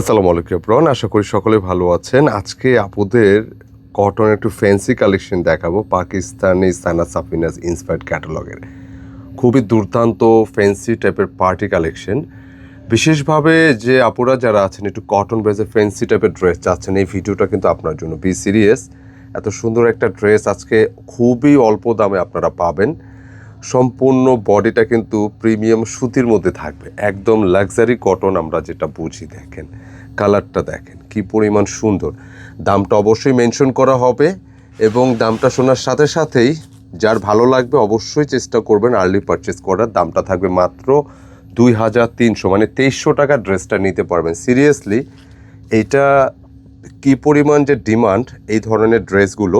আসসালামু আলাইকুম এব্রন আশা করি সকলে ভালো আছেন। আজকে আপুদের কটন একটু ফ্যান্সি কালেকশন দেখাবো, পাকিস্তানি সানা সাফিনাস ইন্সপায়ার্ড ক্যাটালগের খুবই দুর্দান্ত ফ্যান্সি টাইপের পার্টি কালেকশন বিশেষভাবে যে আপুরা যারা আছেন, একটু কটন বেসে ফ্যান্সি টাইপের ড্রেস চাচ্ছেন, এই ভিডিওটা কিন্তু আপনার জন্য বি সিরিয়াস এত সুন্দর একটা ড্রেস আজকে খুবই অল্প দামে আপনারা পাবেন। সম্পূর্ণ বডিটা কিন্তু প্রিমিয়াম সুতির মধ্যে থাকবে। একদম লাক্সারি কটন আমরা যেটা বুঝি, দেখেন। কালারটা দেখেন, কি পরিমাণ সুন্দর। দামটা অবশ্যই মেনশন করা হবে এবং দামটা শোনার সাথে সাথেই যার ভালো লাগবে অবশ্যই চেষ্টা করবেন আর্লি পারচেস করার। দামটা থাকবে মাত্র দুই হাজার তিনশো মানে তেইশশো টাকা ড্রেসটা নিতে পারবেন। সিরিয়াসলি, এটা কি পরিমাণ যে ডিমান্ড, এই ধরনের ড্রেসগুলো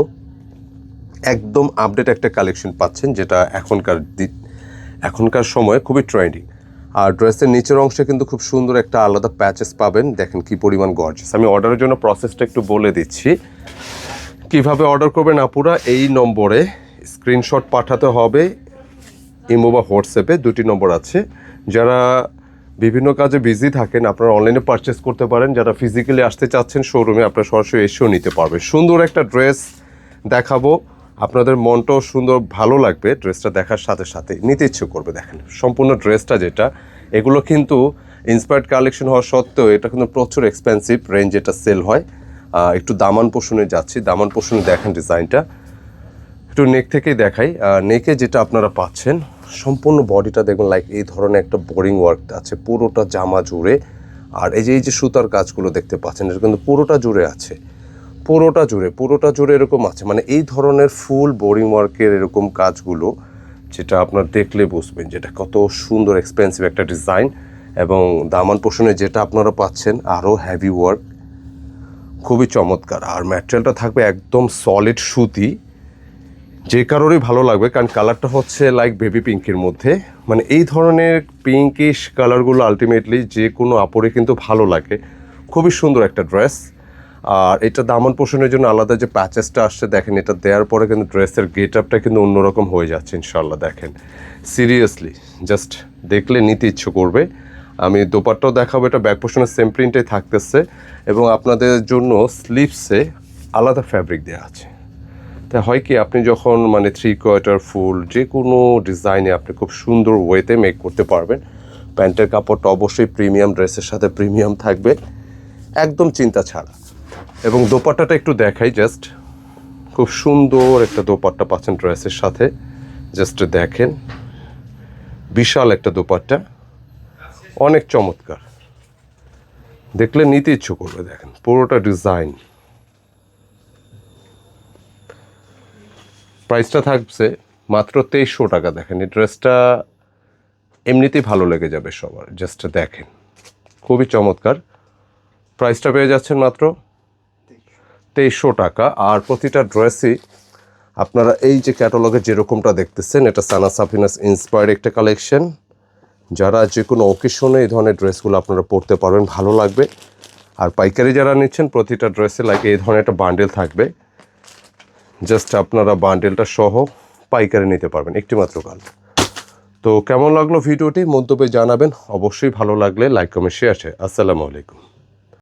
একদম আপডেট একটা কালেকশন পাচ্ছেন, যেটা এখনকার এখনকার সময়ে খুবই ট্রেন্ডিং আর ড্রেসের নিচের অংশে কিন্তু খুব সুন্দর একটা আলাদা প্যাচেস পাবেন। দেখেন কি পরিমাণ গর্জেস আমি অর্ডারের জন্য প্রসেসটা একটু বলে দিচ্ছি। কীভাবে অর্ডার করবেন আপুরা? এই নম্বরে স্ক্রিনশট পাঠাতে হবে। ইমো বা হোয়াটসঅ্যাপে দুটি নম্বর আছে। যারা বিভিন্ন কাজে বিজি থাকেন, আপনারা অনলাইনে পারচেস করতে পারেন। যারা ফিজিক্যালি আসতে চাচ্ছেন শোরুমে আপনারা সরাসরি এসেও নিতে পারবেন। সুন্দর একটা ড্রেস দেখাবো। আপনাদের মনটাও সুন্দর, ভালো লাগবে। ড্রেসটা দেখার সাথে সাথে নিতে ইচ্ছে করবে, দেখেন। সম্পূর্ণ ড্রেসটা যেটা, এগুলো কিন্তু ইন্সপায়ার্ড কালেকশন হওয়া সত্ত্বেও এটা কিন্তু প্রচুর এক্সপেন্সিভ রেঞ্জ এটা সেল হয়। একটু দামান পোষণে যাচ্ছি। দামান পোষণে দেখেন ডিজাইনটা। একটু নেক থেকেই দেখাই। নেকে যেটা আপনারা পাচ্ছেন, সম্পূর্ণ বডিটা দেখবেন লাইক এই ধরনের একটা বোরিং ওয়ার্ক আছে, পুরোটা জামা জুড়ে। আর এই যে এই যে সুতার কাজগুলো দেখতে পাচ্ছেন, এটা কিন্তু পুরোটা জুড়ে আছে। পুরোটা জুড়ে পুরোটা জুড়ে এরকম আছে। মানে এই ধরনের ফুল বোরিং ওয়ার্কের এরকম কাজগুলো, যেটা আপনার দেখলে বুঝবেন যেটা কত সুন্দর এক্সপেন্সিভ একটা ডিজাইন এবং দামান পোষণে যেটা আপনারা পাচ্ছেন, আরও হ্যাভি ওয়ার্ক খুবই চমৎকার। আর ম্যাটেরিয়ালটা থাকবে একদম সলিড সুতি, যে কারোরই ভালো লাগবে, কারণ কালারটা হচ্ছে লাইক বেবি পিঙ্কের মধ্যে। মানে এই ধরনের পিঙ্কিশ কালারগুলো আলটিমেটলি যে কোনো আপরে কিন্তু ভালো লাগে। খুবই সুন্দর একটা ড্রেস আর এটা দামন পোষণের জন্য আলাদা যে প্যাচেসটা আসছে, দেখেন এটা দেওয়ার পরে কিন্তু ড্রেসের গেট আপটা কিন্তু অন্যরকম হয়ে যাচ্ছে ইনশাল্লাহ দেখেন। সিরিয়াসলি জাস্ট দেখলে নিতে ইচ্ছে করবে। আমি দোপারটাও দেখাবো, এটা ব্যাক পোষণের সেম প্রিন্টে থাকতেছে। এবং আপনাদের জন্য স্লিপসে আলাদা ফ্যাব্রিক দেওয়া আছে। তা হয় কি, আপনি যখন মানে থ্রি কোয়ার্টার ফুল যে কোনো ডিজাইনে আপনি খুব সুন্দর ওয়েতে মেক করতে পারবেন। প্যান্টের কাপড়টা অবশ্যই প্রিমিয়াম ড্রেসের সাথে প্রিমিয়াম থাকবে। একদম চিন্তা ছাড়া। এবং দোপাট্টাটা একটু দেখাই জাস্ট খুব সুন্দর একটা দোপাট্টা পাচ্ছেন ড্রেসের সাথে। জাস্ট দেখেন। বিশাল একটা দোপাট্টা। অনেক চমৎকার। দেখলে নিতে ইচ্ছে করবে, দেখেন। পুরোটা ডিজাইন প্রাইসটা থাকছে মাত্র তেইশশো টাকা, দেখেন। এই ড্রেসটা এমনিতেই ভালো লেগে যাবে সবার। জাস্ট দেখেন। খুবই চমৎকার। প্রাইসটা পেয়ে যাচ্ছেন মাত্র তেইশশো টাকা। আর প্রতিটা ড্রেসই আপনারা এই যে ক্যাটালগে যেরকমটা দেখতেছেন, এটা সানা সাফিনাস ইন্সপায়ার্ড একটা কালেকশন যারা যে কোনো অকেশনে এই ধরনের ড্রেসগুলো আপনারা পরতে পারবেন, ভালো লাগবে। আর পাইকারি যারা নিচ্ছেন, প্রতিটা ড্রেসে লাগে এই ধরনের একটা বান্ডেল থাকবে। জাস্ট আপনারা বান্ডেলটা সহ পাইকারি নিতে পারবেন একটি মাত্র কাল। তো কেমন লাগল ভিডিওটি? মন্তব্যে জানাবেন। অবশ্যই ভালো লাগলে লাইক কমেন্ট শেয়ার আসসালামু আলাইকুম।